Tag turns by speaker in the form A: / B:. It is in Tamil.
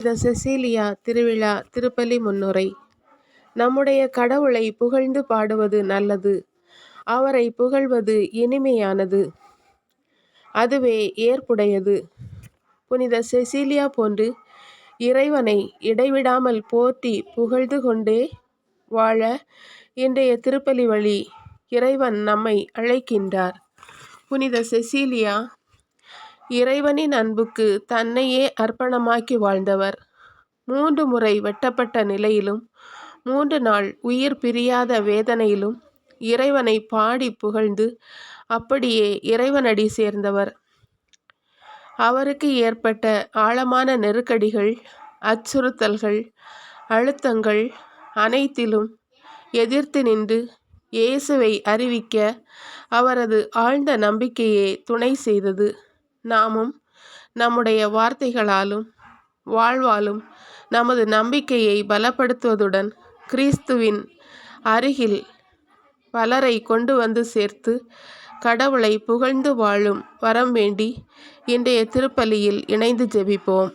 A: இந்த செசீலியா திருவிழா திருப்பலி முன்னுரை. நம்முடைய கடவுளை புகழ்ந்து பாடுவது நல்லது. அவரை புகழ்வது இனிமையானது. அதுவே ஏற்புடையது புனித செசீலியா போன்று இறைவனை இடைவிடாமல் போற்றி புகழ்ந்து கொண்டே வாழ இன்றைய திருப்பலி வழி இறைவன் நம்மை அழைக்கின்றார். புனித செசீலியா இறைவனின் அன்புக்கு தன்னையே அர்ப்பணமாக்கி வாழ்ந்தவர். மூன்று முறை வெட்டப்பட்ட நிலையிலும் மூன்று நாள் உயிர் பிரியாத வேதனையிலும் இறைவனை பாடி புகழ்ந்து அப்படியே இறைவனடி சேர்ந்தவர். அவருக்கு ஏற்பட்ட ஆழமான நெருக்கடிகள் அச்சுறுத்தல்கள் அழுத்தங்கள் அனைத்திலும் எதிர்த்து நின்று இயேசுவை அறிவிக்க அவரது ஆழ்ந்த நம்பிக்கையே துணை செய்தது. நாமும் நம்முடைய வார்த்தைகளாலும் வாழ்வாலும் நமது நம்பிக்கையை பலப்படுத்துவதுடன் கிறிஸ்துவின் அருகில் பலரை கொண்டு வந்து சேர்த்து கடவுளை புகழ்ந்து வாழும் வரம் வேண்டி இன்றைய திருப்பலியில் இணைந்து ஜெபிப்போம்.